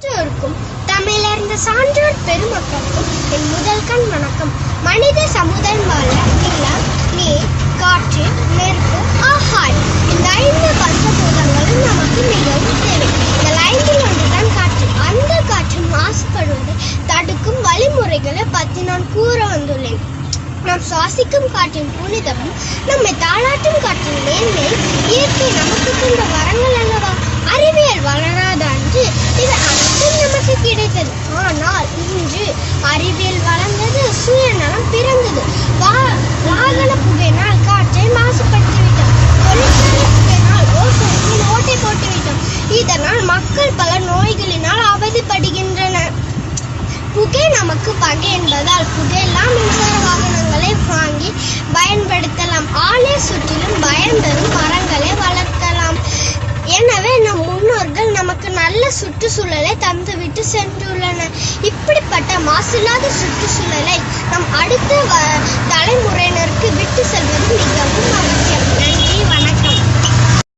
பெற்றோருக்கும் தமிழர்ந்த சான்றோர் பெருமக்களுக்கும் என் முதல் கண் வணக்கம். மனித சமுதாயம் வாழ நிலம் நீர் காற்று நெருப்பு ஆகாய் இந்த ஐந்து பஞ்சபூதங்களும் நமக்கு மிகவும் தேவை. இந்த ஐந்தில் ஒன்றுதான் காற்று. அந்த காற்று மாசுபடுவதை தடுக்கும் வழிமுறைகளை பற்றி நான் கூற வந்துள்ளேன். நாம் சுவாசிக்கும் காற்றின் புனிதமும் நம்மை தாளாட்டும் காற்றின் நமக்கு கிடைத்தது ஆனால் இன்று அறிவியல் வளர்ந்தது சுயநலம் பிறந்தது. வாகன புகையினால் காற்றை மாசுபடுத்திவிட்டோம். தொழிற்சாலை புகையினால் ஓசோனில் ஓட்டை போட்டுவிட்டோம். இதனால் மக்கள் பல நோய்களினால் அவதிப்படுகின்றனர் புகை நமக்கு பகை என்பதால் புகையெல்லாம் மின்சார வாகனங்களை வாங்கி பயன்படுத்தலாம். ஆலை சுற்றிலும் பயன் தரும் மரங்களை வளர்க்கலாம். எனவே நம் முன்னோர்கள் நமக்கு நல்ல சுற்றுச்சூழலை தந்துவிட்டு சென்றுள்ளன. இப்படிப்பட்ட மாசில்லாத சுற்றுச்சூழலை நம் அடுத்த